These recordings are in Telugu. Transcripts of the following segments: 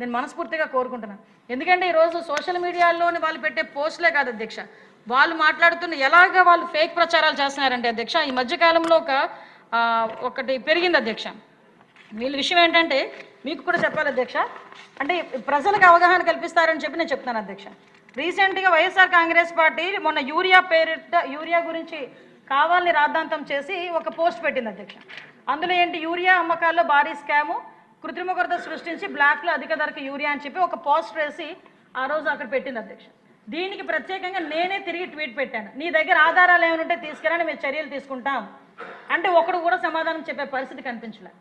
నేను మనస్ఫూర్తిగా కోరుకుంటున్నాను ఎందుకంటే ఈరోజు సోషల్ మీడియాలోని వాళ్ళు పెట్టే పోస్టులే కాదు అధ్యక్ష. వాళ్ళు మాట్లాడుతున్న ఎలాగ వాళ్ళు ఫేక్ ప్రచారాలు చేస్తున్నారంటే అధ్యక్ష ఈ మధ్యకాలంలో ఒక ఒకటి పెరిగింది అధ్యక్ష. వీళ్ళ విషయం ఏంటంటే మీకు కూడా చెప్పాలి అధ్యక్ష. అంటే ప్రజలకు అవగాహన కల్పిస్తారని చెప్పి నేను చెప్తాను అధ్యక్ష. రీసెంట్గా వైఎస్ఆర్ కాంగ్రెస్ పార్టీ మొన్న యూరియా పేరిట యూరియా గురించి కావాలని రాద్ధాంతం చేసి ఒక పోస్ట్ పెట్టింది అధ్యక్ష. అందులో ఏంటి? యూరియా అమ్మకాల్లో భారీ స్కాము. కృత్రిమ కొరత సృష్టించి బ్లాక్లో అధిక ధరకు యూరియా అని చెప్పి ఒక పోస్ట్ వేసి ఆ రోజు అక్కడ పెట్టింది అధ్యక్ష. దీనికి ప్రత్యేకంగా నేనే తిరిగి ట్వీట్ పెట్టాను. నీ దగ్గర ఆధారాలు ఏమైనా ఉంటే తీసుకెళ్ళని మేము చర్యలు తీసుకుంటాం. అంటే ఒకడు కూడా సమాధానం చెప్పే పరిస్థితి కనిపించలే.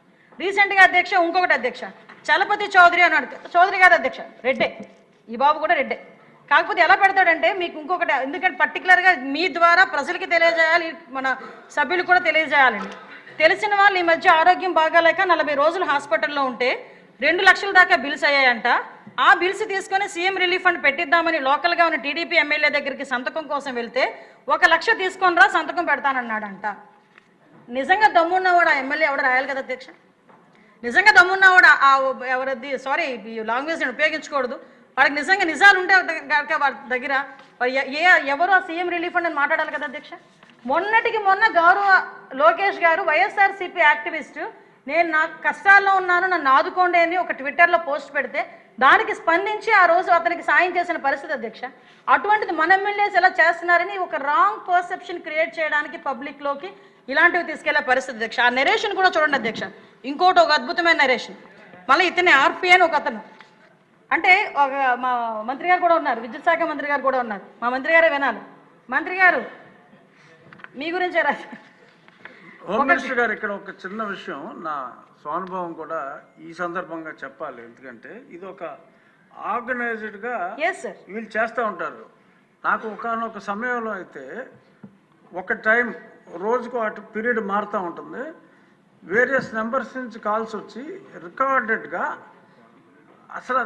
రీసెంట్గా అధ్యక్ష ఇంకొకటి అధ్యక్ష. చలపతి చౌదరి అని చౌదరి కాదు అధ్యక్ష రెడ్డే. ఈ బాబు కూడా రెడ్డే. కాకపోతే ఎలా పెడతాడంటే మీకు ఇంకొకటి ఎందుకంటే పర్టికులర్గా మీ ద్వారా ప్రజలకి తెలియజేయాలి మన సభ్యులు కూడా తెలియజేయాలండి. తెలిసిన వాళ్ళు ఈ మధ్య ఆరోగ్యం బాగాలేక నలభై రోజులు హాస్పిటల్లో ఉంటే రెండు లక్షల దాకా బిల్స్ అయ్యాయంట. ఆ బిల్స్ తీసుకొని సీఎం రిలీఫ్ ఫండ్ పెట్టిద్దామని లోకల్గా ఉన్న టీడీపీ ఎమ్మెల్యే దగ్గరికి సంతకం కోసం వెళ్తే ఒక లక్ష తీసుకొని రా సంతకం పెడతానన్నాడంట. నిజంగా దమ్మున్నవాడు ఆ ఎమ్మెల్యే? ఎవడు రాయాలి కదా అధ్యక్ష? నిజంగా దమ్మున్నవాడు? ఆ ఎవరిది? సారీ ఈ లాంగ్వేజ్ నేను ఉపయోగించకూడదు. వాడికి నిజంగా నిజాలు ఉంటే కనుక వాడి దగ్గర. ఏ ఎవరు ఆ సీఎం రిలీఫ్ ఫండ్ అని మాట్లాడాలి కదా అధ్యక్ష? మొన్నటికి మొన్న గౌరవ లోకేష్ గారు వైఎస్ఆర్సీపీ యాక్టివిస్టు నేను నా కష్టాల్లో ఉన్నాను నన్ను ఆదుకోండి అని ఒక ట్విట్టర్లో పోస్ట్ పెడితే దానికి స్పందించి ఆ రోజు అతనికి సాయం చేసిన పరిస్థితి అధ్యక్ష. అటువంటిది మన ఎమ్మెల్యేస్ ఎలా చేస్తున్నారని ఒక రాంగ్ పర్సెప్షన్ క్రియేట్ చేయడానికి పబ్లిక్లోకి ఇలాంటివి తీసుకెళ్ళే పరిస్థితి అధ్యక్ష. ఆ నెరేషన్ కూడా చూడండి అధ్యక్ష. ఇంకోటి ఒక అద్భుతమైన నెరేషన్. మళ్ళీ ఇతనే ఆర్పి అని ఒక అతను. అంటే ఒక మా మంత్రి గారు కూడా ఉన్నారు విద్యుత్ శాఖ మంత్రి గారు కూడా ఉన్నారు. మా మంత్రి గారే వినాలి. మంత్రి గారు మీ గురించే రాశారు. హోమ్ మినిస్టర్ గారు ఇక్కడ ఒక చిన్న విషయం నా స్వానుభవం కూడా ఈ సందర్భంగా చెప్పాలి. ఎందుకంటే ఇది ఒక ఆర్గనైజ్డ్గా వీళ్ళు చేస్తూ ఉంటారు. నాకు ఒకనొక సమయంలో అయితే ఒక టైం రోజుకు అటు పీరియడ్ మారుతూ ఉంటుంది. వేరియస్ నెంబర్స్ నుంచి కాల్స్ వచ్చి రికార్డెడ్గా అసలు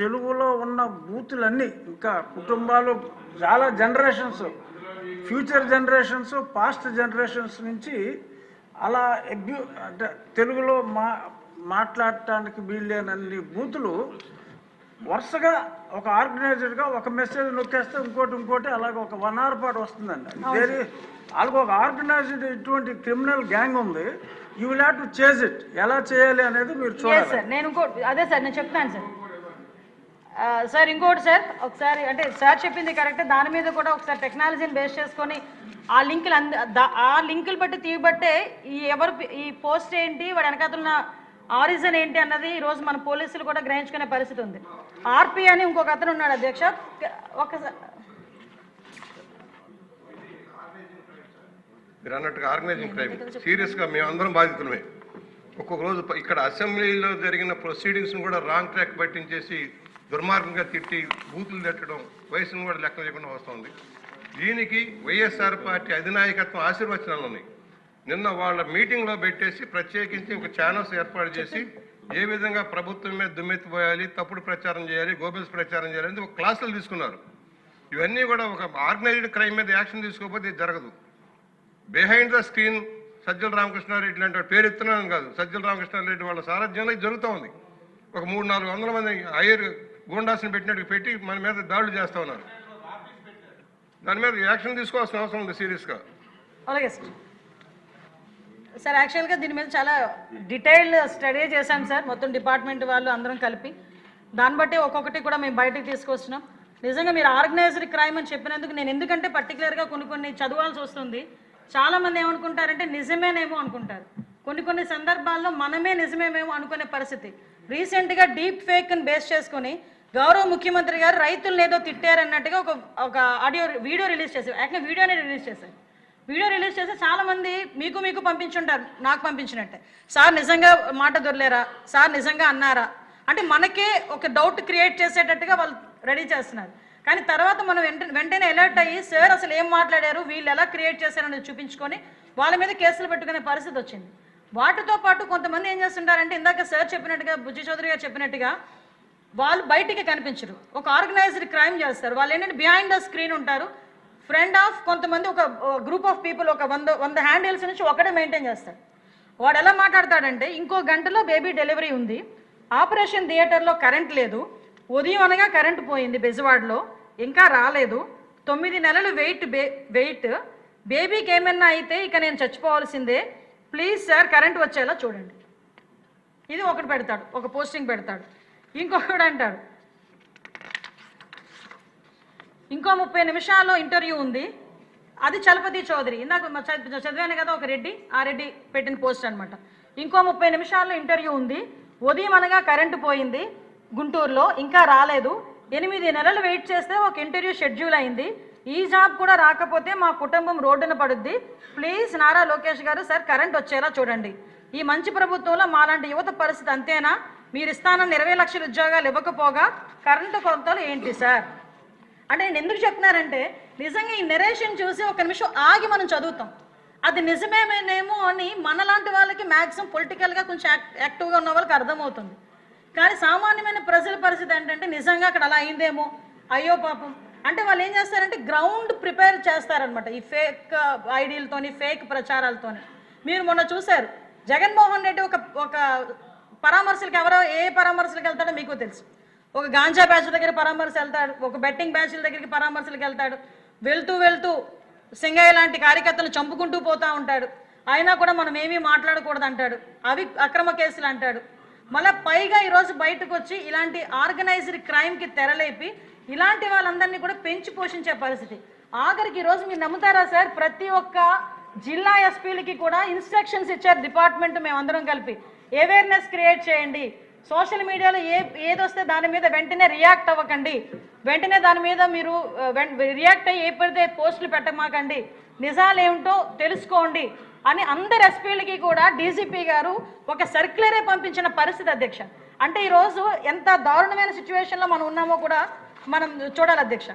తెలుగులో ఉన్న బూతులన్నీ ఇంకా కుటుంబాలు చాలా generations future generations past generations నుంచి అలా అబ్యూ అంటే తెలుగులో మా మాట్లాడటానికి వీల్లేనన్ని బూతులు వరుసగా ఒక ఆర్గనైజర్గా ఒక మెసేజ్ నొక్కేస్తే ఇంకోటి ఇంకోటి అలాగే ఒక వన్ అవర్ పాటు వస్తుందండి. వేరే వాళ్ళకి ఒక ఆర్గనైజ్డ్ ఇటువంటి క్రిమినల్ గ్యాంగ్ ఉంది. You will have to chase it ఎలా చేయాలి అనేది మీరు చూడాలి. సార్ నేను అదే సార్ నేను చెప్తాను సార్. సార్ ఇంకోటి సార్ ఒకసారి అంటే సార్ చెప్పింది కరెక్ట్ దాని మీద కూడా ఒకసారి టెక్నాలజీని బేస్ చేసుకొని ఆ లింకులు అంద ఆ లింకులు బట్టి తీయబట్టే ఈ ఎవరు ఈ పోస్ట్ ఏంటి వాడు వెనకాతున్న ఆరిజన్ ఏంటి అన్నది ఈరోజు మన పోలీసులు కూడా గ్రహించుకునే పరిస్థితి ఉంది. ఆర్పి అని ఇంకొక అతను ఉన్నాడు అధ్యక్ష. ఒకసారి మీరు అన్నట్టుగా ఆర్గనైజింగ్ క్రైమ్. సీరియస్గా మేమందరం బాధితులమే. ఒక్కొక్క రోజు ఇక్కడ అసెంబ్లీలో జరిగిన ప్రొసీడింగ్స్ని కూడా రాంగ్ ట్రాక్ పట్టించేసి దుర్మార్గంగా తిట్టి బూతులు తట్టడం వయసును కూడా లెక్క లేకుండా వస్తుంది. దీనికి వైఎస్ఆర్ పార్టీ అధినాయకత్వం ఆశీర్వచనాలు ఉన్నాయి. నిన్న వాళ్ళ మీటింగ్లో పెట్టేసి ప్రత్యేకించి ఒక ఛానల్స్ ఏర్పాటు చేసి ఏ విధంగా ప్రభుత్వం మీద దుమ్మెత్తిపోయాలి తప్పుడు ప్రచారం చేయాలి గోబెల్స్ ప్రచారం చేయాలి అని ఒక క్లాసులు తీసుకున్నారు. ఇవన్నీ కూడా ఒక ఆర్గనైజ్డ్ క్రైమ్ మీద యాక్షన్ తీసుకోకపోతే ఇది జరగదు. Behind the screen Sajjala Ramakrishna Reddy లాంటి వాడు పేరు ఎత్తున్నాను కాదు. సజ్జల రామకృష్ణారెడ్డి వాళ్ళ సారథ్యంలో ఇది జరుగుతూ ఉంది ఒక మూడు నాలుగు వందల మంది ఐర్ గుండాసుని పెట్టినట్టు పెట్టి మన మీద దాడులు చేస్తా ఉన్నారు. దాని మీద యాక్షన్ తీసుకోవాల్సిన అవసరం ఉంది సీరియస్గా. అలాగే సార్. సార్ యాక్చువల్గా దీని మీద చాలా డీటెయిల్డ్ స్టడీ చేశాం సార్. మొత్తం డిపార్ట్మెంట్ వాళ్ళు అందరం కలిపి. దాన్ని బట్టి ఒక్కొక్కటి కూడా మేము బయటకు తీసుకొస్తున్నాం. నిజంగా మీరు ఆర్గనైజ్డ్ క్రైమ్ అని చెప్పినందుకు నేను ఎందుకంటే పర్టికులర్గా కొన్ని కొన్ని చదవాల్సి వస్తుంది. చాలామంది ఏమనుకుంటారంటే నిజమేనేమో అనుకుంటారు. కొన్ని కొన్ని సందర్భాల్లో మనమే నిజమేమేమో అనుకునే పరిస్థితి. రీసెంట్గా డీప్ ఫేక్ని బేస్ చేసుకొని గౌరవ ముఖ్యమంత్రి గారు రైతులను ఏదో తిట్టారన్నట్టుగా ఒక ఒక ఆడియో వీడియో రిలీజ్ చేశారు. యాక్చువల్గా వీడియోనే రిలీజ్ చేశారు. వీడియో రిలీజ్ చేస్తే చాలామంది మీకు మీకు పంపించుంటారు నాకు పంపించినట్టే. సార్ నిజంగా మాట దొరలేరా? సార్ నిజంగా అన్నారా? అంటే మనకే ఒక డౌట్ క్రియేట్ చేసేటట్టుగా వాళ్ళు రెడీ చేస్తున్నారు. కానీ తర్వాత మనం వెంటనే వెంటనే అలర్ట్ అయ్యి సార్ అసలు ఏం మాట్లాడారు? వీళ్ళు ఎలా క్రియేట్ చేశారని చూపించుకొని వాళ్ళ మీద కేసులు పెట్టుకునే పరిస్థితి వచ్చింది. వాటితో పాటు కొంతమంది ఏం చేస్తుంటారంటే ఇందాక సార్ చెప్పినట్టుగా బుజ్జి చౌదరి గారు చెప్పినట్టుగా వాళ్ళు బయటికి కనిపించరు. ఒక ఆర్గనైజ్డ్ క్రైమ్ చేస్తారు. వాళ్ళు ఏంటంటే బిహైండ్ ద స్క్రీన్ ఉంటారు. ఫ్రెండ్ ఆఫ్ కొంతమంది ఒక గ్రూప్ ఆఫ్ పీపుల్ ఒక వంద వంద హ్యాండిల్స్ నుంచి ఒకటే మెయింటైన్ చేస్తారు. వాడు ఎలా మాట్లాడతాడంటే ఇంకో గంటలో బేబీ డెలివరీ ఉంది. ఆపరేషన్ థియేటర్లో కరెంట్ లేదు. ఉదయం అనగా కరెంట్ పోయింది బెజవాడలో. ఇంకా రాలేదు. తొమ్మిది నెలలు వెయిట్ బే వెయిట్. బేబీకి ఏమన్నా అయితే ఇక నేను చచ్చిపోవాల్సిందే. ప్లీజ్ సార్ కరెంట్ వచ్చేలా చూడండి. ఇది ఒకటి పెడతాడు ఒక పోస్టింగ్ పెడతాడు. ఇంకొకడు అంటాడు. ఇంకో ముప్పై నిమిషాల్లో ఇంటర్వ్యూ ఉంది. అది చలపతి చౌదరి. ఇందాక చదివాను కదా ఒక రెడ్డి ఆ రెడ్డి పెట్టిన పోస్ట్ అనమాట ఇంకో ముప్పై నిమిషాల్లో ఇంటర్వ్యూ ఉంది. ఉదయం అనగా కరెంటు పోయింది. గుంటూరులో ఇంకా రాలేదు. ఎనిమిది నెలలు వెయిట్ చేస్తే ఒక ఇంటర్వ్యూ షెడ్యూల్ అయింది. ఈ జాబ్ కూడా రాకపోతే మా కుటుంబం రోడ్డున పడుద్ది. ప్లీజ్ నారా లోకేష్ గారు సార్ కరెంట్ వచ్చేలా చూడండి. ఈ మంచి ప్రభుత్వంలో మాలాంటి యువత పరిస్థితి అంతేనా? మీరు ఇస్తానన్న ఇరవై లక్షల ఉద్యోగాలు ఇవ్వకపోగా కరెంటు కొరతలు ఏంటి సార్ అంటే నేను ఎందుకు చెప్తున్నారంటే నిజంగా ఈ నెరేషన్ చూసి ఒక నిమిషం ఆగి మనం చదువుతాం. అది నిజమేమేనేమో అని మనలాంటి వాళ్ళకి మ్యాక్సిమం పొలిటికల్గా కొంచెం యాక్టివ్గా ఉన్న వాళ్ళకి అర్థమవుతుంది. కానీ సామాన్యమైన ప్రజల పరిస్థితి ఏంటంటే నిజంగా అక్కడ అలా అయిందేమో? అయ్యో పాపం. అంటే వాళ్ళు ఏం చేస్తారంటే గ్రౌండ్ ప్రిపేర్ చేస్తారనమాట ఈ ఫేక్ ఐడీలతోని ఫేక్ ప్రచారాలతోని. మీరు మొన్న చూశారు జగన్మోహన్ రెడ్డి ఒక ఒక పరామర్శలకు ఎవరో ఏ పరామర్శలకు వెళ్తాడో మీకు తెలుసు. ఒక గాంజా బ్యాచ్ దగ్గర పరామర్శ వెళ్తాడు ఒక బెట్టింగ్ బ్యాచ్ల దగ్గరికి పరామర్శలకు వెళ్తాడు వెళ్తూ వెళ్తూ సింగయ్య లాంటి కార్యకర్తలు చంపుకుంటూ పోతూ ఉంటాడు. అయినా కూడా మనం ఏమీ మాట్లాడకూడదు అంటాడు అవి అక్రమ కేసులు అంటాడు. మళ్ళీ పైగా ఈరోజు బయటకు వచ్చి ఇలాంటి ఆర్గనైజ్డ్ క్రైమ్కి తెరలేపి ఇలాంటి వాళ్ళందరినీ కూడా పెంచి పోషించే పరిస్థితి. ఆఖరికి ఈరోజు మీరు నమ్ముతారా సార్? ప్రతి ఒక్క జిల్లా ఎస్పీలకి కూడా ఇన్స్ట్రక్షన్స్ ఇచ్చారు డిపార్ట్మెంట్ మేమందరం కలిపి. అవేర్నెస్ క్రియేట్ చేయండి. సోషల్ మీడియాలో ఏ ఏదొస్తే దాని మీద వెంటనే రియాక్ట్ అవ్వకండి. వెంటనే దాని మీద మీరు రియాక్ట్ అయ్యి ఏ పడితే పోస్టులు పెట్టమాకండి. నిజాలు ఏమిటో తెలుసుకోండి. అని అందరు ఎస్పీలకి కూడా డీజీపీ గారు ఒక సర్క్యులరే పంపించిన పరిస్థితి అధ్యక్ష. అంటే ఈరోజు ఎంత దారుణమైన సిచ్యువేషన్లో మనం ఉన్నామో కూడా మనం చూడాలి అధ్యక్ష.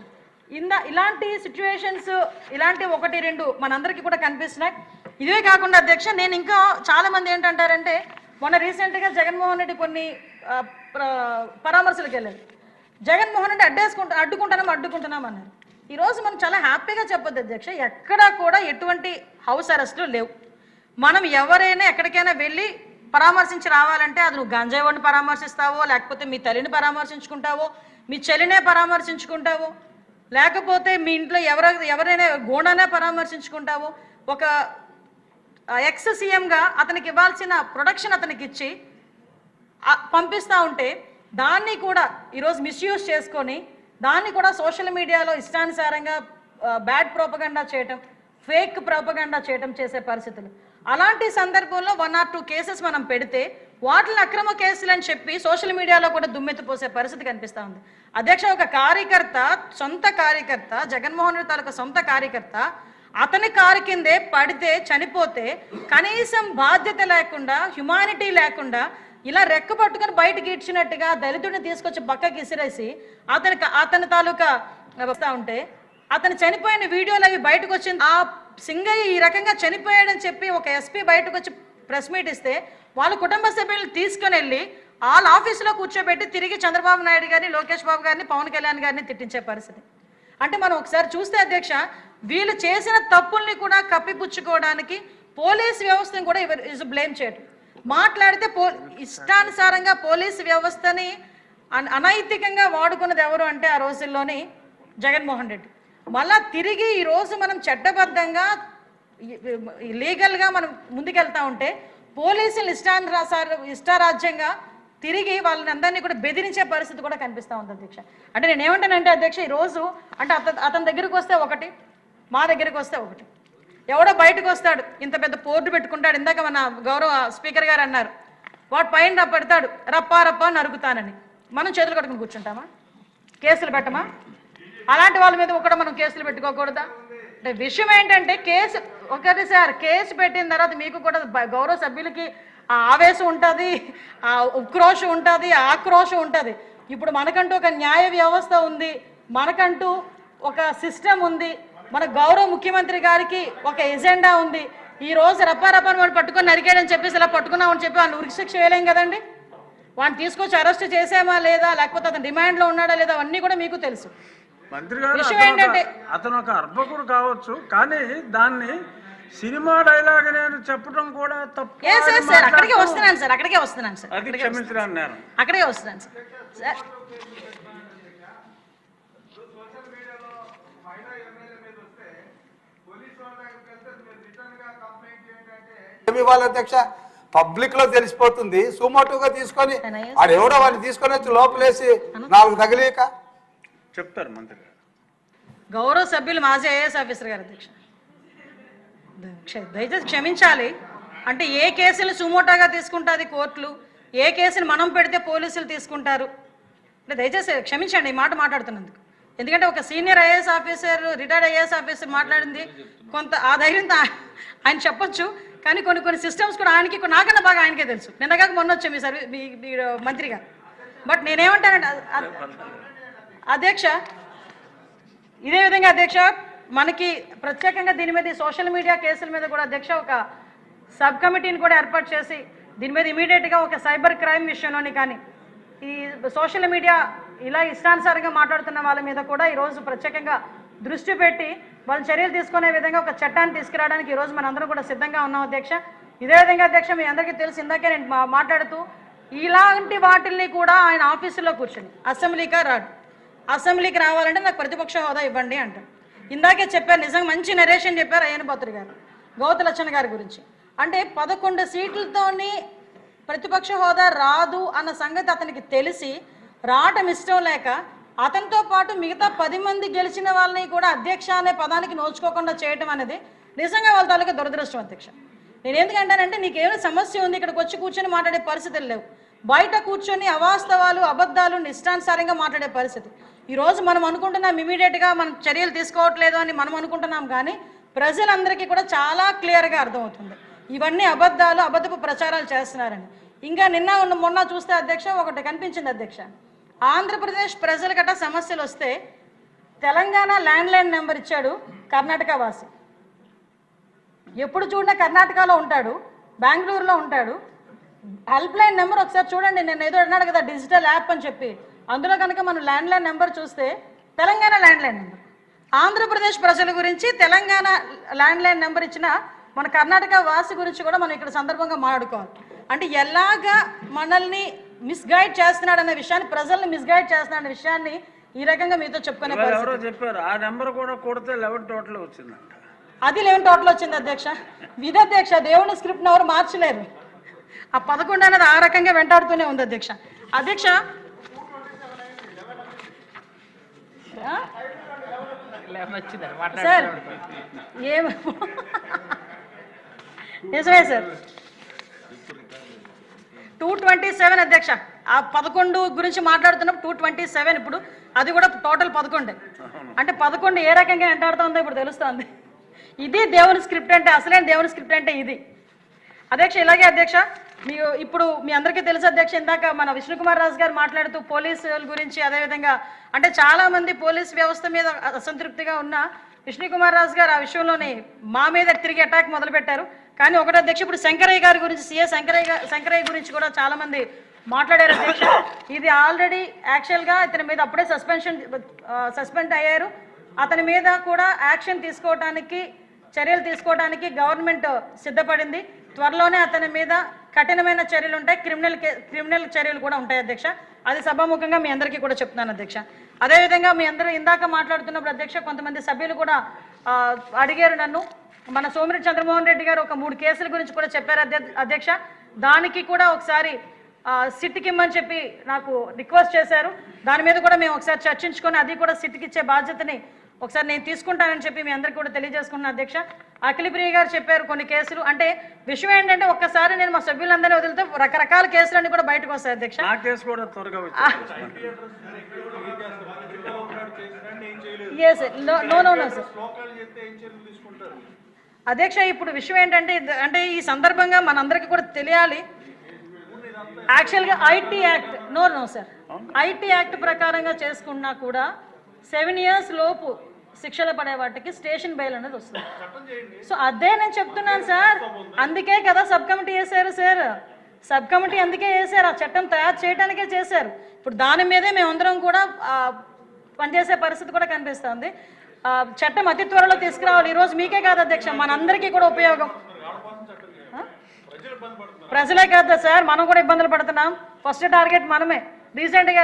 ఇంద ఇలాంటి సిచ్యువేషన్స్ ఇలాంటి ఒకటి రెండు మనందరికీ కూడా కనిపిస్తున్నాయి. ఇదే కాకుండా అధ్యక్ష నేను ఇంకా చాలామంది ఏంటంటారంటే మొన్న రీసెంట్గా జగన్మోహన్ రెడ్డి కొన్ని ప్ర- పరామర్శలకు వెళ్ళారు జగన్మోహన్ రెడ్డి అడ్డేసుకుంటా అడ్డుకుంటున్నాం అడ్డుకుంటున్నాం అన్నారు ఈరోజు మనం చాలా హ్యాపీగా చెప్పొద్దు అధ్యక్ష ఎక్కడా కూడా ఎటువంటి హౌస్ అరెస్టులు లేవు. మనం ఎవరైనా ఎక్కడికైనా వెళ్ళి పరామర్శించి రావాలంటే అది నువ్వు గంజాయి వాడిని పరామర్శిస్తావో లేకపోతే మీ తల్లిని పరామర్శించుకుంటావో మీ చెల్లినే పరామర్శించుకుంటావో లేకపోతే మీ ఇంట్లో ఎవర ఎవరైనా గోడనే పరామర్శించుకుంటావో ఒక ఎక్స్ సీఎంగా అతనికి ఇవ్వాల్సిన ప్రొడక్షన్ అతనికి ఇచ్చి పంపిస్తూ ఉంటే దాన్ని కూడా ఈరోజు మిస్యూజ్ చేసుకొని దాన్ని కూడా సోషల్ మీడియాలో ఇష్టానుసారంగా బ్యాడ్ ప్రోపగండా చేయటం ఫేక్ ప్రోపగండా చేయటం చేసే పరిస్థితులు. అలాంటి సందర్భంలో వన్ ఆర్ టూ కేసెస్ మనం పెడితే వాటిని అక్రమ కేసులు అని చెప్పి సోషల్ మీడియాలో కూడా దుమ్మెత్తిపోసే పరిస్థితి కనిపిస్తూ ఉంది. అధ్యక్ష ఒక కార్యకర్త సొంత కార్యకర్త జగన్మోహన్ రెడ్డి తాలూకా సొంత కార్యకర్త అతని కారు కిందే పడితే చనిపోతే కనీసం బాధ్యత లేకుండా హ్యుమానిటీ లేకుండా ఇలా రెక్క పట్టుకొని బయటకి ఇచ్చినట్టుగా దళితుడిని తీసుకొచ్చి పక్కకి ఇసిరేసి అతని అతని తాలూకా వస్తూ ఉంటే అతను చనిపోయిన వీడియోలు అవి బయటకు వచ్చింది ఆ సింగయ్య ఈ రకంగా చనిపోయాడని చెప్పి ఒక ఎస్పీ బయటకు వచ్చి ప్రెస్ మీట్ ఇస్తే వాళ్ళ కుటుంబ సభ్యులు తీసుకొని వెళ్ళి వాళ్ళ ఆఫీసులో కూర్చోబెట్టి తిరిగి చంద్రబాబు నాయుడు గారిని లోకేష్ బాబు గారిని పవన్ కళ్యాణ్ గారిని తిట్టించే పరిస్థితి. అంటే మనం ఒకసారి చూస్తే అధ్యక్ష వీళ్ళు చేసిన తప్పుల్ని కూడా కప్పిపుచ్చుకోవడానికి పోలీస్ వ్యవస్థను కూడా ఇస్ బ్లేమ్ చేయటం మాట్లాడితే పో ఇష్టానుసారంగా పోలీస్ వ్యవస్థని అనైతికంగా వాడుకున్నది ఎవరు అంటే ఆ రోజుల్లోని జగన్మోహన్ రెడ్డి. మళ్ళా తిరిగి ఈరోజు మనం చట్టబద్ధంగా లీగల్గా మనం ముందుకెళ్తా ఉంటే పోలీసులు ఇష్టానుసార ఇష్టారాజ్యంగా తిరిగి వాళ్ళని అందరినీ కూడా బెదిరించే పరిస్థితి కూడా కనిపిస్తూ ఉంది అధ్యక్ష. అంటే నేను ఏమంటానంటే అధ్యక్ష ఈరోజు అంటే అత అతని దగ్గరికి వస్తే ఒకటి మా దగ్గరికి వస్తే ఒకటి. ఎవడో బయటకు వస్తాడు. ఇంత పెద్ద పోర్టు పెట్టుకుంటాడు. ఇందాక మన గౌరవ స్పీకర్ గారు అన్నారు. వాడు పైన పెడతాడు. రప్పా రప్పా నరుకుతానని మనం చేతులు కట్టుకుని కూర్చుంటామా? కేసులు పెట్టమా? అలాంటి వాళ్ళ మీద కూడా మనం కేసులు పెట్టుకోకూడదా? అంటే విషయం ఏంటంటే కేసు ఒకటి సార్ కేసు పెట్టిన తర్వాత మీకు కూడా గౌరవ సభ్యులకి ఆ ఆవేశం ఉంటుంది ఆ ఉక్రోషం ఉంటుంది ఆక్రోషం ఉంటుంది. ఇప్పుడు మనకంటూ ఒక న్యాయ వ్యవస్థ ఉంది. మనకంటూ ఒక సిస్టమ్ ఉంది. మన గౌరవ ముఖ్యమంత్రి గారికి ఒక ఎజెండా ఉంది. ఈ రోజు రప్పారప్పని వాడు పట్టుకొని నరికాడని చెప్పేసి ఇలా పట్టుకున్నామని చెప్పి వాళ్ళు ఉరిశిక్ష వేయలేం కదండి? వాడిని తీసుకొచ్చి అరెస్ట్ చేసామా లేదా? లేకపోతే అతను రిమాండ్లో ఉన్నాడా లేదా? అవన్నీ కూడా మీకు తెలుసు. మంత్రి గారు అతను ఒక- ఏంటంటే- అతను ఒక అర్భకుడు కావచ్చు కానీ దాన్ని సినిమా డైలాగ్ నేను చెప్పడం కూడా తప్పు సార్ అక్కడికే వస్తున్నాను సార్ అక్కడికే వస్తున్నాను సార్ అక్కడికే వస్తున్నాను. సార్ ఏమి ఇవ్వాలి అధ్యక్ష? పబ్లిక్లో తెలిసిపోతుంది. సుమోటుగా తీసుకొని ఆడు ఎవడో వాడిని తీసుకొని వచ్చి లోపలేసి నాలుగు తగిలేక. చెప్తారు మంత్రి గారు. గౌరవ సభ్యులు మాజీ ఐఏఎస్ ఆఫీసర్ గారు అధ్యక్ష. క్ష- దయచేసి క్షమించాలి. అంటే ఏ కేసులు సుమోటాగా తీసుకుంటుంది కోర్టులు? ఏ కేసులు మనం పెడితే పోలీసులు తీసుకుంటారు? అంటే దయచేసి క్షమించండి ఈ మాట మాట్లాడుతున్నందుకు. ఎందుకంటే ఒక senior IAS officer retired IAS officer మాట్లాడింది కొంత ఆ ధైర్యంతో ఆ- ఆయన చెప్పొచ్చు. కానీ కొన్ని కొన్ని సిస్టమ్స్ కూడా ఆయనకి నాకన్నా బాగా ఆయనకే తెలుసు. నిన్నగాక మొన్న వచ్చాం మీ సర్వీ మీ మంత్రిగా. బట్ నేనేమంటానంటే అధ్యక్ష ఇదే విధంగా అధ్యక్ష మనకి ప్రత్యేకంగా దీని మీద సోషల్ మీడియా కేసుల మీద కూడా అధ్యక్ష ఒక సబ్ కమిటీని కూడా ఏర్పాటు చేసి దీని మీద ఇమీడియట్గా ఒక సైబర్ క్రైమ్ విషయంలోని కానీ ఈ సోషల్ మీడియా ఇలా ఇష్టానుసారంగా మాట్లాడుతున్న వాళ్ళ మీద కూడా ఈరోజు ప్రత్యేకంగా దృష్టి పెట్టి వాళ్ళు చర్యలు తీసుకునే విధంగా ఒక చట్టాన్ని తీసుకురావడానికి ఈరోజు మనందరం కూడా సిద్ధంగా ఉన్నాం అధ్యక్ష. ఇదే విధంగా అధ్యక్ష మీ అందరికీ తెలిసి ఇందాకే నేను మా- మాట్లాడుతూ ఇలాంటి వాటిల్ని కూడా ఆయన ఆఫీసులో కూర్చొని అసెంబ్లీగా రాడు. అసెంబ్లీకి రావాలంటే నాకు ప్రతిపక్ష హోదా ఇవ్వండి అంటారు ఇందాకే చెప్పారు నిజంగా మంచి నరేషన్ చెప్పారు అయ్యన పాత్ర గారు గౌతలక్షణ గారి గురించి. అంటే పదకొండు సీట్లతోని ప్రతిపక్ష హోదా రాదు అన్న సంగతి అతనికి తెలిసి రావటం ఇష్టం లేక అతనితో పాటు మిగతా పది మంది గెలిచిన వాళ్ళని కూడా అధ్యక్ష అనే పదానికి నోచుకోకుండా చేయటం అనేది నిజంగా వాళ్ళ తాలూకా దురదృష్టం అధ్యక్ష. నేను ఎందుకంటానంటే నీకేమైనా సమస్య ఉంది ఇక్కడికి వచ్చి కూర్చొని మాట్లాడే పరిస్థితులు లేవు. బయట కూర్చొని అవాస్తవాలు అబద్ధాలు నిష్టానుసారంగా మాట్లాడే పరిస్థితి. ఈరోజు మనం అనుకుంటున్నాం ఇమీడియట్గా మనం చర్యలు తీసుకోవట్లేదు అని మనం అనుకుంటున్నాం కానీ ప్రజలందరికీ కూడా చాలా క్లియర్గా అర్థమవుతుంది. ఇవన్నీ అబద్ధాలు అబద్ధపు ప్రచారాలు చేస్తున్నారని. ఇంకా నిన్న ఉన్న మొన్న చూస్తే అధ్యక్ష ఒకటి కనిపించింది అధ్యక్ష. ఆంధ్రప్రదేశ్ ప్రజలు ప్రజలకట సమస్యలు వస్తే తెలంగాణ ల్యాండ్ లైన్ నెంబర్ ఇచ్చాడు కర్ణాటక వాసి ఎప్పుడు చూడండి కర్ణాటకలో ఉంటాడు బెంగళూరులో ఉంటాడు. హెల్ప్ లైన్ నెంబర్ ఒకసారి చూడండి నేను ఏదో అన్నాడు కదా డిజిటల్ యాప్ అని చెప్పి. అందులో కనుక మనం ల్యాండ్ లైన్ నెంబర్ చూస్తే Telangana land line number. Andhra Pradesh ప్రజల గురించి తెలంగాణ ల్యాండ్ లైన్ నెంబర్ ఇచ్చిన మన కర్ణాటక వాసి గురించి కూడా మనం ఇక్కడ సందర్భంగా మాట్లాడుకోవాలి. అంటే ఎలాగా మనల్ని మిస్గైడ్ చేస్తున్నాడు అనే విషయాన్ని ప్రజల్ని మిస్గైడ్ చేస్తున్నాడు అనే విషయాన్ని ఈ రకంగా మీతో చెప్పుకునే ఎవరో చెప్పారు ఆ నెంబర్ కూడా కొడితే లెవెన్ టోటల్ వచ్చిందంట. అది లెవెన్ టోటల్ వచ్చింది అధ్యక్ష. విధి అధ్యక్ష దేవుని స్క్రిప్ట్ ఎవరు మార్చలేరు. ఆ పదకొండు అనేది ఆ రకంగా వెంటాడుతూనే ఉంది అధ్యక్ష. అధ్యక్ష? సార్ ఏం? నిజమే సార్. టూ ట్వంటీ సెవెన్ అధ్యక్ష. ఆ పదకొండు గురించి మాట్లాడుతున్నప్పుడు టూ ట్వంటీ సెవెన్ ఇప్పుడు. అది కూడా టోటల్ పదకొండు. అంటే పదకొండు ఏ రకంగా ఎంటాడుతుందో ఇప్పుడు తెలుస్తుంది. ఇది దేవుని స్క్రిప్ట్ అంటే అసలైన దేవుని స్క్రిప్ట్ అంటే ఇది. అధ్యక్ష ఇలాగే అధ్యక్ష మీ ఇప్పుడు మీ అందరికీ తెలుసు అధ్యక్ష ఇందాక మన విష్ణుకుమార్ రాజు గారు మాట్లాడుతూ పోలీసుల గురించి అదేవిధంగా అంటే చాలా మంది పోలీస్ వ్యవస్థ మీద అసంతృప్తిగా ఉన్న విష్ణుకుమార్ రాజు గారు ఆ విషయంలోనే మా మీద తిరిగి అటాక్ మొదలుపెట్టారు. కానీ ఒకటి అధ్యక్ష ఇప్పుడు శంకరయ్య గారి గురించి సీఏ శంకరయ్య శంకరయ్య గురించి కూడా చాలా మంది మాట్లాడారు అధ్యక్ష. ఇది ఆల్రెడీ యాక్చువల్గా ఇతని మీద అప్పుడే సస్పెన్షన్ సస్పెండ్ అయ్యారు. అతని మీద కూడా యాక్షన్ తీసుకోవడానికి చర్యలు తీసుకోవడానికి గవర్నమెంట్ సిద్ధపడింది. త్వరలోనే అతని మీద కఠినమైన చర్యలు ఉంటాయి. క్రిమినల్ క్రిమినల్ చర్యలు కూడా ఉంటాయి అధ్యక్ష. అది సభాముఖంగా మీ అందరికీ కూడా చెప్తున్నాను అధ్యక్ష. అదేవిధంగా మీ అందరూ ఇందాక మాట్లాడుతున్నప్పుడు అధ్యక్ష కొంతమంది సభ్యులు కూడా అడిగారు నన్ను. మన సోమిరెడ్డి చంద్రమోహన్ రెడ్డి గారు ఒక మూడు కేసుల గురించి కూడా చెప్పారు అధ్య- అధ్యక్ష. దానికి కూడా ఒకసారి సిట్కి ఇమ్మని చెప్పి నాకు రిక్వెస్ట్ చేశారు. దాని మీద కూడా మేము ఒకసారి చర్చించుకొని అది కూడా సిట్కి ఇచ్చే బాధ్యతని ఒకసారి నేను తీసుకుంటానని చెప్పి మీ అందరికీ కూడా తెలియజేసుకున్నాను అధ్యక్ష. అఖిలప్రియ గారు చెప్పారు కొన్ని కేసులు. అంటే విషయం ఏంటంటే ఒక్కసారి నేను మా సభ్యులందరినీ వదిలితే రకరకాల కేసులన్నీ కూడా బయటకు వస్తాయి అధ్యక్ష. నో నో నో సార్ అధ్యక్ష ఇప్పుడు విషయం ఏంటంటే అంటే ఈ సందర్భంగా మనందరికీ కూడా తెలియాలి. యాక్చువల్గా IT act no no sir IT act ప్రకారంగా చేసుకున్నా కూడా సెవెన్ ఇయర్స్ లోపు శిక్షలు పడే వాటికి స్టేషన్ బెయిల్ అనేది వస్తుంది. సో అదే నేను చెప్తున్నాను సార్ అందుకే కదా సబ్ కమిటీ వేశారు సార్ సబ్ కమిటీ అందుకే వేశారు. ఆ చట్టం తయారు చేయడానికే చేశారు. ఇప్పుడు దాని మీదే మేమందరం కూడా ఆ, పనిచేసే పరిస్థితి కూడా కనిపిస్తుంది. చట్టం అతి త్వరలో తీసుకురావాలి. ఈరోజు మీకే కాదు అధ్యక్ష మనందరికీ కూడా ఉపయోగం. ప్రజలే కాదు సార్ మనం కూడా ఇబ్బందులు పడుతున్నాం. ఫస్ట్ టార్గెట్ మనమే. రీసెంట్గా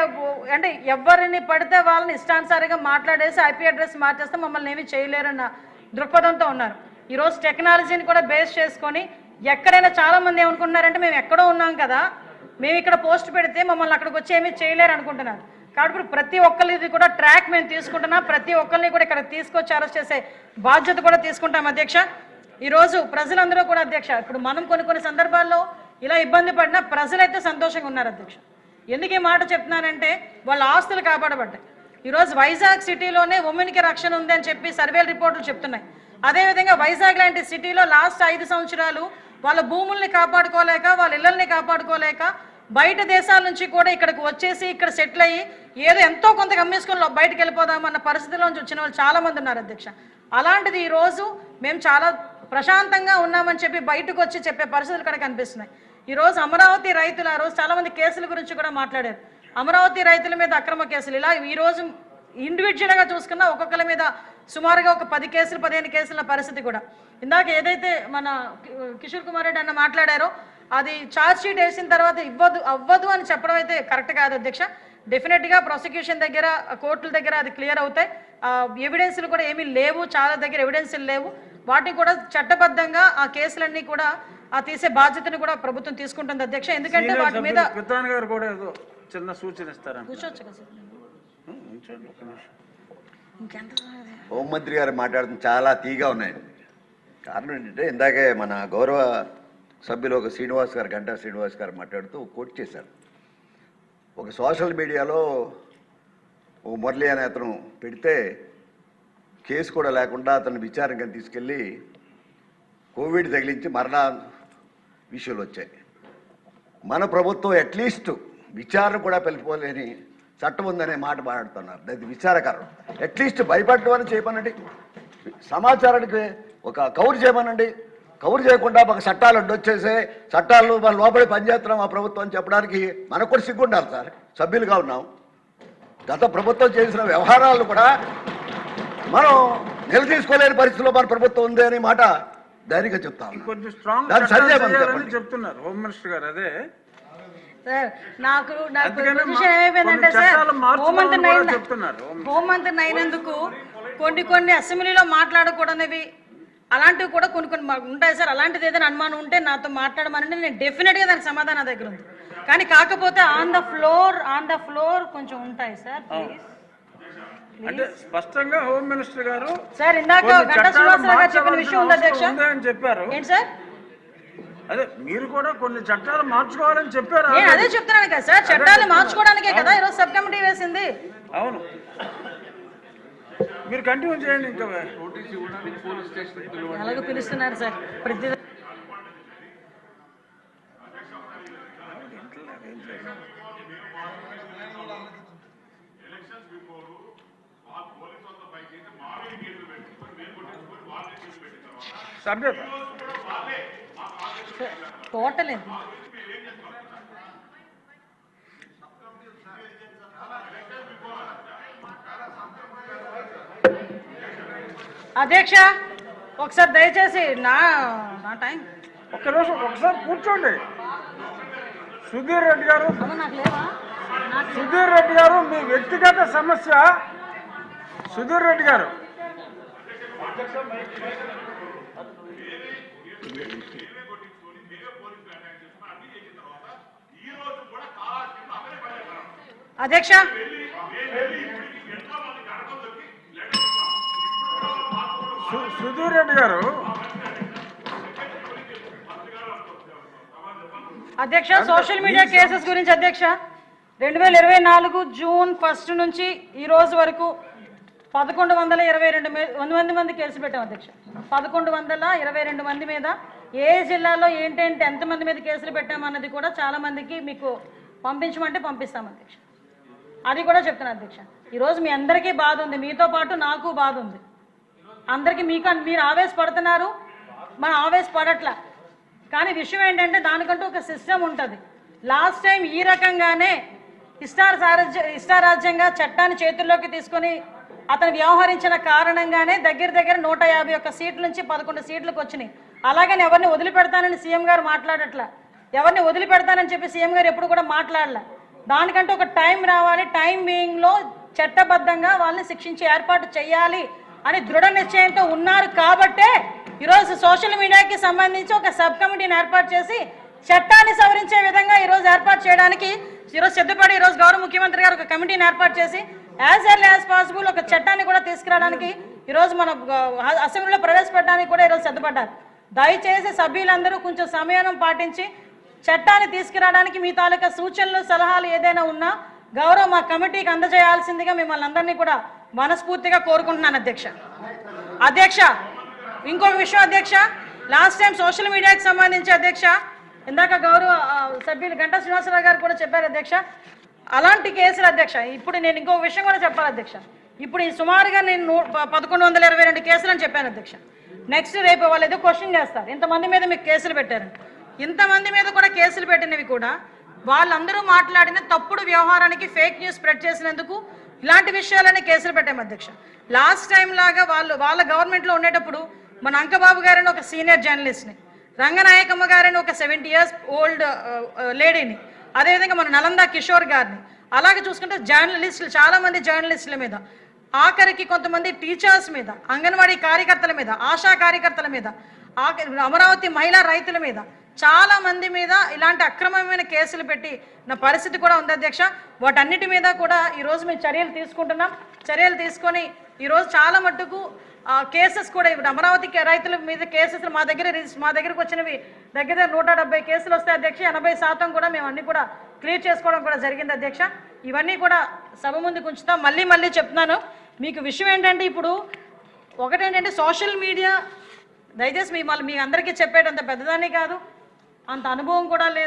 అంటే ఎవరిని పడితే వాళ్ళని ఇష్టానుసారిగా మాట్లాడేసి ఐపీ అడ్రస్ మార్చేస్తే మమ్మల్ని ఏమీ చేయలేరన్న దృక్పథంతో ఉన్నారు. ఈరోజు టెక్నాలజీని కూడా బేస్ చేసుకొని ఎక్కడైనా చాలామంది ఏమనుకుంటున్నారంటే మేము ఎక్కడో ఉన్నాం కదా మేము ఇక్కడ పోస్ట్ పెడితే మమ్మల్ని అక్కడికి వచ్చి ఏమీ చేయలేరు అనుకుంటున్నారు కాబట్టి ప్రతి ఒక్కరిది కూడా ట్రాక్ మేము తీసుకుంటున్నాం. ప్రతి ఒక్కరిని కూడా ఇక్కడ తీసుకొచ్చి అరెస్ట్ చేసే బాధ్యత కూడా తీసుకుంటాం అధ్యక్ష. ఈరోజు ప్రజలందరూ కూడా అధ్యక్ష ఇప్పుడు మనం కొన్ని కొన్ని సందర్భాల్లో ఇలా ఇబ్బంది పడినా ప్రజలైతే సంతోషంగా ఉన్నారు అధ్యక్ష. ఎందుకు ఈ మాట చెప్తున్నానంటే వాళ్ళ ఆస్తులు కాపాడబడ్డాయి. ఈరోజు వైజాగ్ సిటీలోనే ఉమెన్కి రక్షణ ఉంది అని చెప్పి సర్వేల రిపోర్టులు చెప్తున్నాయి. అదేవిధంగా వైజాగ్ లాంటి సిటీలో లాస్ట్ ఐదు సంవత్సరాలు వాళ్ళ భూముల్ని కాపాడుకోలేక వాళ్ళ ఇళ్ళల్ని కాపాడుకోలేక బయట దేశాల నుంచి కూడా ఇక్కడికి వచ్చేసి ఇక్కడ సెటిల్ అయ్యి ఏదో ఎంతో కొంత గమ్మేసుకొని లో- బయటకు వెళ్ళిపోదామన్న పరిస్థితిలోంచి వచ్చిన వాళ్ళు చాలామంది ఉన్నారు అధ్యక్ష. అలాంటిది ఈరోజు మేము చాలా ప్రశాంతంగా ఉన్నామని చెప్పి బయటకు వచ్చి చెప్పే పరిస్థితులు ఇక్కడ కనిపిస్తున్నాయి. ఈ రోజు అమరావతి రైతులు ఆ రోజు చాలామంది కేసుల గురించి కూడా మాట్లాడారు. అమరావతి రైతుల మీద అక్రమ కేసులు. ఇలా ఈ రోజు ఇండివిజువల్గా చూసుకున్నా ఒక్కొక్కరి మీద సుమారుగా ఒక పది కేసులు పదిహేను కేసుల పరిస్థితి కూడా. ఇందాక ఏదైతే మన కిషోర్ కుమార్ రెడ్డి అన్న మాట్లాడారో అది ఛార్జ్ షీట్ వేసిన తర్వాత ఇవ్వదు అవ్వదు అని చెప్పడం అయితే కరెక్ట్ కాదు అధ్యక్ష. డెఫినెట్గా ప్రాసిక్యూషన్ దగ్గర కోర్టుల దగ్గర అది క్లియర్ అవుతాయి. ఎవిడెన్స్లు కూడా ఏమీ లేవు చాలా దగ్గర ఎవిడెన్స్లు లేవు. వాటిని కూడా చట్టబద్ధంగా ఆ కేసులన్నీ కూడా ఆ తీసే బాధ్యతను కూడా ప్రభుత్వం తీసుకుంటుంది అధ్యక్ష. ఎందుకంటే వాటి మీద గారు కూడా ఏదో చిన్న సూచన కూర్చోవచ్చు కదా హోంమంత్రి గారు మాట్లాడుతున్న చాలా తీగా ఉన్నాయండి కారణం ఏంటంటే ఇందాకే మన గౌరవ సభ్యులు ఒక శ్రీనివాస్ గారు గంటా శ్రీనివాస్ గారు మాట్లాడుతూ కోట్ చేశారు. ఒక సోషల్ మీడియాలో ఓ మురళి అనే అతను పెడితే కేసు కూడా లేకుండా అతను విచారణగా తీసుకెళ్ళి కోవిడ్ తగిలించి మరణ విషయాలు వచ్చాయి. మన ప్రభుత్వం అట్లీస్ట్ విచారణ కూడా పిలిపోలేని చట్టం ఉందనే మాట మాట్లాడుతున్నారు. అది విచారకరం. అట్లీస్ట్ భయపడడం అని చేయమనండి సమాచారానికి ఒక కౌరు చేయమనండి. కౌరు చేయకుండా ఒక చట్టాలు అడ్డొచ్చేసే చట్టాలు మన లోపలి పనిచేస్తున్నాం ఆ ప్రభుత్వం అని చెప్పడానికి మనకు కూడా సిగ్గుండాలి సార్. సభ్యులుగా ఉన్నాం. గత ప్రభుత్వం చేసిన వ్యవహారాలు కూడా మనం నిలదీసుకోలేని పరిస్థితిలో మన ప్రభుత్వం ఉంది అనే మాట ధైర్యంగా చెప్తాం కొంచెం స్ట్రాంగ్. చెప్తున్నారు హోమ్ మినిస్టర్ గారు అదే? సార్ నాకు కొన్ని సార్ కూడా నైన్ అయినందుకు కొన్ని కొన్ని అసెంబ్లీలో మాట్లాడకూడనివి. అలాంటివి కూడా కొన్ని కొన్ని ఉంటాయి సార్. అలాంటిది ఏదైనా అనుమానం ఉంటే నాతో మాట్లాడమనండి. నేను డెఫినెట్గా దానికి సమాధానం దగ్గర ఉంది. కానీ కాకపోతే on the floor on the floor కొంచెం ఉంటాయి సార్ ప్లీజ్ అంటే స్పష్టంగా హోమ్ మినిస్టర్ గారు సార్ ఇందాక గంటా శ్రీనివాసరావు చెప్పిన విషయం ఉంది అధ్యక్ష? అని చెప్పారు. ఏంటి సార్? అదే మీరు కూడా కొన్ని చట్టాలు మార్చుకోవాలని చెప్పారు? నేను అదే చెప్తున్నాను కదా సార్. చట్టాలు మార్చుకోవడానికే కదా ఈరోజు సబ్ కమిటీ వేసింది. అవును. మీరు కంటిన్యూ చేయండి ఇంకా. ఎలాగో పిలుస్తున్నారు సార్. ప్రతి టోటల్ ఎంత? అధ్యక్ష ఒకసారి దయచేసి నా నా టైం. ఒక్క నిమిషం ఒకసారి కూర్చోండి. సుధీర్ రెడ్డి గారు సుధీర్ రెడ్డి గారు మీ వ్యక్తిగత సమస్య. సుధీర్ రెడ్డి గారు. అధ్యక్ష సుధీర్ రెడ్డి గారు. అధ్యక్ష సోషల్ మీడియా కేసెస్ గురించి అధ్యక్ష. రెండు వేల ఇరవై నాలుగు జూన్ ఫస్ట్ నుంచి ఈ రోజు వరకు పదకొండు వందల ఇరవై రెండు వంద మంది మంది కేసులు పెట్టాం అధ్యక్ష. పదకొండు వందల ఇరవై రెండు మంది మీద ఏ జిల్లాలో ఏంటంటే ఎంతమంది మీద కేసులు పెట్టామన్నది కూడా చాలా మందికి మీకు పంపించమంటే పంపిస్తాం అధ్యక్ష. అది కూడా చెప్తున్నాను అధ్యక్ష. ఈరోజు మీ అందరికీ బాధ ఉంది. మీతో పాటు నాకు బాధ ఉంది. అందరికీ మీకు మీరు ఆవేశపడుతున్నారు. మనం ఆవేశపడట్లా. కానీ విషయం ఏంటంటే దానికంటూ ఒక సిస్టమ్ ఉంటుంది. లాస్ట్ టైం ఈ రకంగానే ఇష్టార సారాజ్య ఇష్టారాజ్యంగా చట్టాన్ని చేతుల్లోకి తీసుకొని అతను వ్యవహరించిన కారణంగానే దగ్గర దగ్గర నూట యాభై ఒక్క సీట్ల నుంచి పదకొండు సీట్లకు వచ్చినాయి. అలాగని ఎవరిని వదిలిపెడతానని సీఎం గారు మాట్లాడట్లా. ఎవరిని వదిలిపెడతానని చెప్పి సీఎం గారు ఎప్పుడు కూడా మాట్లాడలే. దానికంటే ఒక టైం రావాలి. టైం బీయింగ్లో చట్టబద్ధంగా వాళ్ళని శిక్షించి ఏర్పాటు చేయాలి. అని దృఢ నిశ్చయంతో ఉన్నారు కాబట్టే ఈరోజు సోషల్ మీడియాకి సంబంధించి ఒక సబ్ కమిటీని ఏర్పాటు చేసి చట్టాన్ని సవరించే విధంగా ఈరోజు ఏర్పాటు చేయడానికి ఈరోజు సిద్ధపడి ఈరోజు గౌరవ ముఖ్యమంత్రి గారు ఒక కమిటీని ఏర్పాటు చేసి యాజ్ ఎర్లీ యాజ్ పాసిబుల్ ఒక చట్టాన్ని కూడా తీసుకురావడానికి ఈరోజు మన అసెంబ్లీలో ప్రవేశపెట్టడానికి కూడా ఈరోజు సిద్ధపడ్డారు. దయచేసి సభ్యులందరూ కొంచెం సమయం పాటించి చట్టాన్ని తీసుకురావడానికి మీ తాలూకా సూచనలు సలహాలు ఏదైనా ఉన్నా గౌరవ మా కమిటీకి అందజేయాల్సిందిగా మిమ్మల్ని అందరినీ కూడా మనస్ఫూర్తిగా కోరుకుంటున్నాను అధ్యక్ష. అధ్యక్ష ఇంకొక విషయం అధ్యక్ష. లాస్ట్ టైం సోషల్ మీడియాకి సంబంధించి అధ్యక్ష ఇందాక గౌరవ సభ్యులు గంటా శ్రీనివాసరావు గారు కూడా చెప్పారు అధ్యక్ష. అలాంటి కేసులు అధ్యక్ష ఇప్పుడు నేను ఇంకొక విషయం కూడా చెప్పాలి అధ్యక్ష. ఇప్పుడు ఈ సుమారుగా నేను నూ- పదకొండు వందల ఇరవై రెండు కేసులు అని చెప్పాను అధ్యక్ష. నెక్స్ట్ రేపు వాళ్ళు ఏదో క్వశ్చన్ చేస్తారు. ఇంతమంది మీద మీకు కేసులు పెట్టారు. ఇంతమంది మీద కూడా కేసులు పెట్టినవి కూడా వాళ్ళందరూ మాట్లాడిన తప్పుడు వ్యవహారానికి ఫేక్ న్యూస్ స్ప్రెడ్ చేసినందుకు ఇలాంటి విషయాలనే కేసులు పెట్టాము అధ్యక్ష. లాస్ట్ టైం లాగా వాళ్ళు వాళ్ళ గవర్నమెంట్లో ఉండేటప్పుడు మన అంకబాబు గారని ఒక సీనియర్ జర్నలిస్ట్ని రంగనాయకమ్మ గారని ఒక సెవెంటీ ఇయర్స్ ఓల్డ్ లేడీని అదేవిధంగా మన నలంద కిషోర్ గారిని అలాగే చూసుకుంటే జర్నలిస్టులు చాలామంది జర్నలిస్టుల మీద ఆఖరికి కొంతమంది టీచర్స్ మీద అంగన్వాడీ కార్యకర్తల మీద ఆశా కార్యకర్తల మీద అమరావతి మహిళా రైతుల మీద చాలా మంది మీద ఇలాంటి అక్రమమైన కేసులు పెట్టి నా పరిస్థితి కూడా ఉంది అధ్యక్ష. వాటన్నిటి మీద కూడా ఈరోజు మేము చర్యలు తీసుకుంటున్నాం. చర్యలు తీసుకొని ఈరోజు చాలా మట్టుకు కేసెస్ కూడా ఇప్పుడు అమరావతి రైతుల మీద కేసెస్ మా దగ్గర మా దగ్గరకు వచ్చినవి దగ్గర దగ్గర నూట డెబ్బై కేసులు వస్తాయి అధ్యక్ష. ఎనభై శాతం కూడా మేము అన్నీ కూడా క్లియర్ చేసుకోవడం కూడా జరిగింది అధ్యక్ష. ఇవన్నీ కూడా సభ ముందుకు ఉంచుతాం. మళ్ళీ మళ్ళీ చెప్తున్నాను. మీకు విషయం ఏంటంటే ఇప్పుడు ఒకటేంటంటే సోషల్ మీడియా దయచేసి మీ మళ్ళీ మీ అందరికీ చెప్పేటంత పెద్దదాన్ని కాదు. అంత అనుభవం కూడా లేదు.